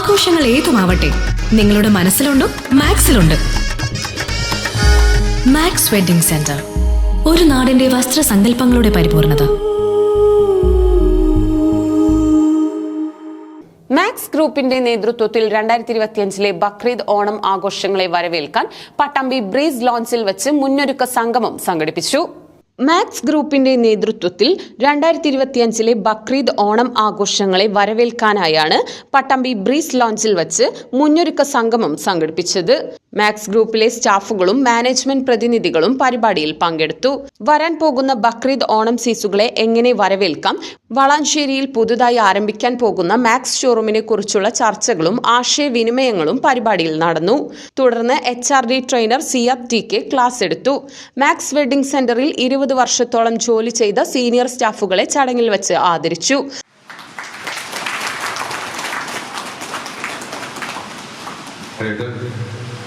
ആഘോഷങ്ങൾ ഏതുമാവട്ടെ നിങ്ങളുടെ മനസ്സിലുണ്ടോ മാക്സിലുണ്ട്. മാക്സ് വെഡിംഗ് സെന്റർ ഒരു നാടിന്റെ വസ്ത്രസങ്കല്പങ്ങളുടെ പരിപൂർണത. മാക്സ് ഗ്രൂപ്പിന്റെ നേതൃത്വത്തിൽ രണ്ടായിരത്തി ഇരുപത്തിയഞ്ചിലെ ബക്രീദ് ഓണം ആഘോഷങ്ങളെ വരവേൽക്കാൻ പട്ടാമ്പി ബ്രീസ് ലോഞ്ചിൽ വെച്ച് മുന്നൊരുക്ക സംഗമം സംഘടിപ്പിച്ചു. മാക്സ് ഗ്രൂപ്പിന്റെ നേതൃത്വത്തിൽ രണ്ടായിരത്തി ഇരുപത്തിയഞ്ചിലെ ബക്രീദ് ഓണം ആഘോഷങ്ങളെ വരവേൽക്കാനായാണ് പട്ടാമ്പി ബ്രീസ് ലോഞ്ചിൽ വച്ച് മുന്നൊരുക്ക സംഗമം സംഘടിപ്പിച്ചത്. മാക്സ് ഗ്രൂപ്പിലെ സ്റ്റാഫുകളും മാനേജ്മെന്റ് പ്രതിനിധികളും പരിപാടിയിൽ പങ്കെടുത്തു. വരാൻ പോകുന്ന ബക്രീദ് ഓണം സീസുകളെ എങ്ങനെ വരവേൽക്കാം? വളാഞ്ചേരിയിൽ പുതുതായി ആരംഭിക്കാൻ പോകുന്ന മാക്സ് ഷോറൂമിനെ കുറിച്ചുള്ള ചർച്ചകളും ആശയവിനിമയങ്ങളും പരിപാടിയിൽ നടന്നു. തുടർന്ന് H R D trainer Siyab T K class എടുത്തു. മാക്സ് വെഡിംഗ് സെന്ററിൽ ഇരുപത് വർഷത്തോളം ജോലി ചെയ്ത സീനിയർ സ്റ്റാഫുകളെ ചടങ്ങിൽ വെച്ച് ആദരിച്ചു.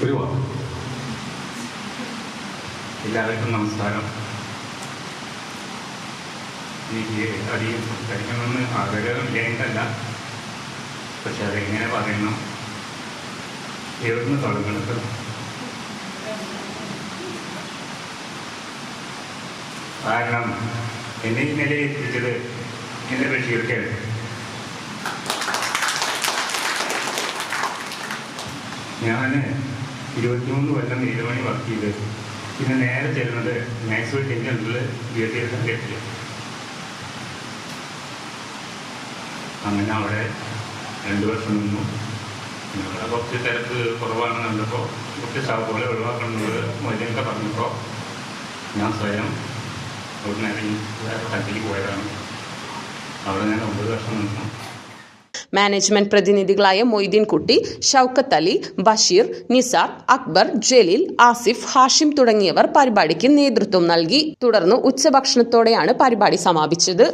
ഒരു വാക്ക്. എല്ലാവർക്കും നമസ്കാരം. എനിക്ക് അധികം സംസാരിക്കണമെന്ന് ആഗ്രഹം ഇല്ലായിട്ടല്ല പക്ഷെ അതെങ്ങനെ പറയണം? എവിടുന്ന് തുടങ്ങണത് കാരണം എന്നെ നിലയിൽ എത്തിച്ചത് എന്റെ ബഷീർക്കാണ് ഞാൻ ഇരുപത്തിമൂന്ന് കൊല്ലം നീലമണി വർക്ക് ചെയ്ത് പിന്നെ നേരെ ചെല്ലുന്നത് മാക്സ്വൽ ടെൻഷനിൽ വിദ്യാഭ്യാസം കെട്ടില്ല അങ്ങനെ അവിടെ രണ്ട് വർഷം നിന്നു. ഞങ്ങളെ കുറച്ച് തിരക്ക് കുറവാണെന്ന് കണ്ടപ്പോൾ കുറച്ച് സ്റ്റാഫുകളെ ഒഴിവാക്കണമെന്നത് മൊയ്തീനൊക്കെ പറഞ്ഞപ്പോൾ ഞാൻ സ്വയം അവിടെ ഇറങ്ങി വേറെ സ്ഥലത്തേക്ക് പോയതാണ്. അവിടെ ഞാൻ ഒമ്പത് വർഷം നിന്നു. മാനേജ്മെന്റ് പ്രതിനിധികളായ മൊയ്തീൻ കുട്ടി ഷൌക്കത്ത് അലി ബഷീർ നിസാർ അക്ബർ ജലീൽ ആസിഫ് ഹാഷിം തുടങ്ങിയവർ പരിപാടിക്ക് നേതൃത്വം നൽകി. തുടർന്ന് ഉച്ചഭക്ഷണത്തോടെയാണ് പരിപാടി സമാപിച്ചത്.